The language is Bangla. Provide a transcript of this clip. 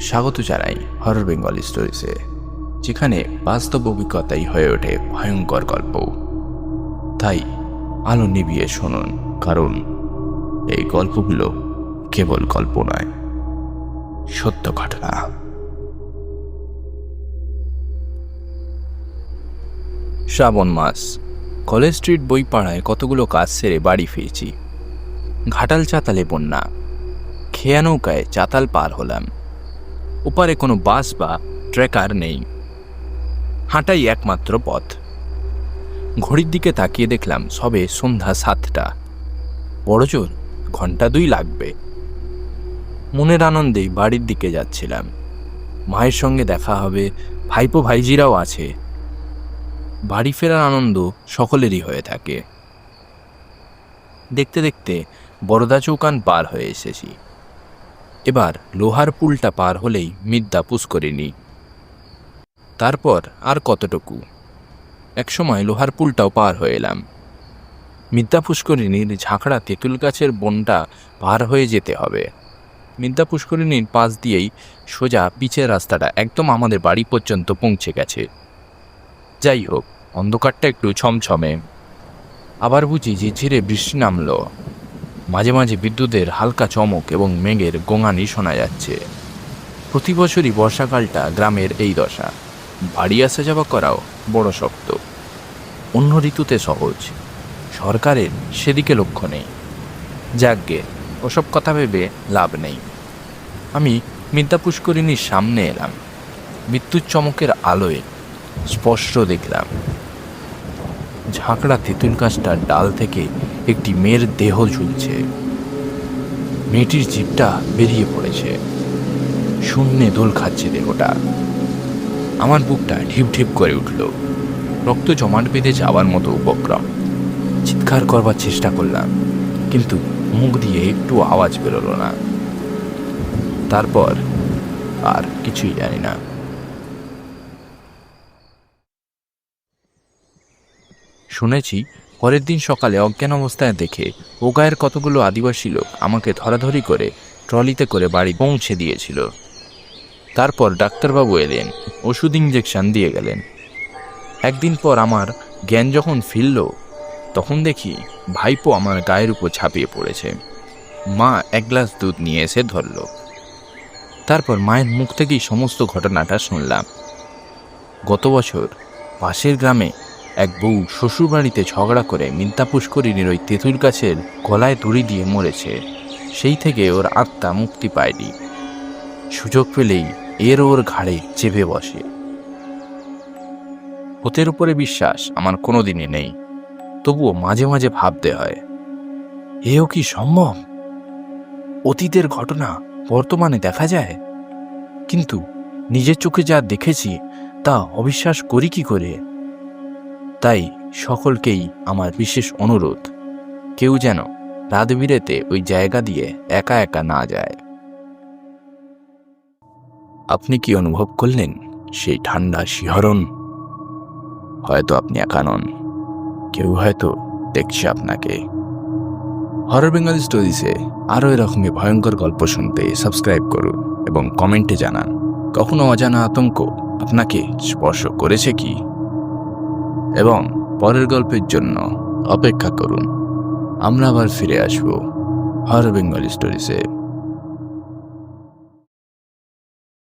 স্বাগত জানাই হরর বেঙ্গল স্টোরিজে যেখানে বাস্তব অভিজ্ঞতাই হয়ে ওঠে ভয়ঙ্কর গল্প। তাই আলো নিবিয়ে শুনুন, কারণ এই গল্পগুলো কেবল গল্প নয়, সত্য ঘটনা। শ্রাবণ মাস, কলেজ স্ট্রিট বইপাড়ায় কতগুলো কাজ সেরে বাড়ি ফিরেছি। ঘাটাল চাতালে বন্যা, খেয়া নৌকায় চাতাল পার হলাম। ওপারে কোনো বাস বা ট্রেকার নেই। হাঁটাই একমাত্র পথ। ঘড়ির দিকে তাকিয়ে দেখলাম সবে সন্ধ্যা সাতটা। বড়জোর, ঘণ্টা দুই লাগবে। মনের আনন্দেই বাড়ির দিকে যাচ্ছিলাম। মায়ের সঙ্গে দেখা হবে, ভাইপো ভাইজিরাও আছে। বাড়ি ফেরার আনন্দ সকলেরই হয়ে থাকে। দেখতে দেখতে বড়দা চৌকান পার হয়ে এসেছি। এবার লোহার পুলটা পার হলেই মিদ্যা পুষ্করিণী তারপর আর কতটুকু? একসময় লোহার পুলটাও পার হয়ে এলাম। মিদ্যা পুষ্করিণীর ঝাঁকড়া তেঁতুল গাছের বনটা পার হয়ে যেতে হবে। মিদ্যা পুষ্করিণীর পাশ দিয়েই সোজা পিচের রাস্তাটা একদম আমাদের বাড়ি পর্যন্ত পৌঁছে গেছে। যাই হোক, অন্ধকারটা একটু ছমছমে। আবার বুঝি ঝিরঝিরে বৃষ্টি নামলো। মাঝে মাঝে বিদ্যুতের হালকা চমক এবং মেঘের গোঙানি শোনা যাচ্ছে। প্রতি বছরই বর্ষাকালটা গ্রামের এই দশা। বাড়ি আসা যাওয়া করাও বড় শক্ত। অন্য ঋতুতে সহজ। সরকারের সেদিকে লক্ষ্য নেই। যাকগে, ওসব কথা ভেবে লাভ নেই। আমি মিদ্যা পুষ্করিণীর সামনে এলাম। বিদ্যুৎ চমকের আলোয় স্পষ্ট দেখলাম। ঝাঁকড়া তেঁতুল গাছটার ডাল থেকে একটি মেয়ের দেহ ঝুলছে। মেয়েটির জিপটা বেরিয়ে পড়েছে। শূন্যে দোল খাচ্ছে দেহটা। আমার বুকটা ঢিপ ঢিপ করে উঠল। রক্ত জমাট বেঁধে যাওয়ার মতো উপক্রম। চিৎকার করবার চেষ্টা করলাম, কিন্তু মুখ দিয়ে একটু আওয়াজ বেরোলো না। তারপর আর কিছুই জানি না। শুনেছি, পরের দিন সকালে অজ্ঞান অবস্থায় দেখে ও গায়ের কতগুলো আদিবাসী লোক আমাকে ধরাধরি করে ট্রলিতে করে বাড়ি পৌঁছে দিয়েছিল। তারপর ডাক্তারবাবু এলেন, ওষুধ ইঞ্জেকশন দিয়ে গেলেন। একদিন পর আমার জ্ঞান যখন ফিরল, তখন দেখি ভাইপো আমার গায়ের উপর ছাপিয়ে পড়েছে। মা এক গ্লাস দুধ নিয়ে এসে ধরল। তারপর মায়ের মুখ থেকেই সমস্ত ঘটনাটা শুনলাম। গত বছর পাশের গ্রামে এক বউ শ্বশুরবাড়িতে ঝগড়া করে মিন্তা পুষ্করিণীর ওই তেঁতুল গাছের গলায় দড়ি দিয়ে মরেছে। সেই থেকে ওর আত্মা মুক্তি পায়নি। সুযোগ পেলেই এর ওর ঘাড়ে চেপে বসে। ভূতের উপরে বিশ্বাস আমার কোনোদিনই নেই। তবুও মাঝে মাঝে ভাবতে হয়, এও কি সম্ভব? অতীতের ঘটনা বর্তমানে দেখা যায়? কিন্তু নিজের চোখে যা দেখেছি, তা অবিশ্বাস করি কি করে? তাই সকলকেই আমার বিশেষ অনুরোধ। কেউ যেন রাত বিরেতে ওই জায়গা দিয়ে একা একা না যায়। আপনি কি অনুভব করলেন সেই ঠান্ডা শিহরণ? হয়তো আপনি একা নন। কেউ হয়তো দেখছে আপনাকে। হরর বেঙ্গল স্টোরিজে আরও এরকমই ভয়ঙ্কর গল্প শুনতে সাবস্ক্রাইব করুন এবং কমেন্টে জানান, কখনো অজানা আতঙ্ক আপনাকে স্পর্শ করেছে কি? এবং পরের গল্পের জন্য অপেক্ষা করুন। আমরা আবার ফিরে আসব হর বেঙ্গলি স্টোরিজে।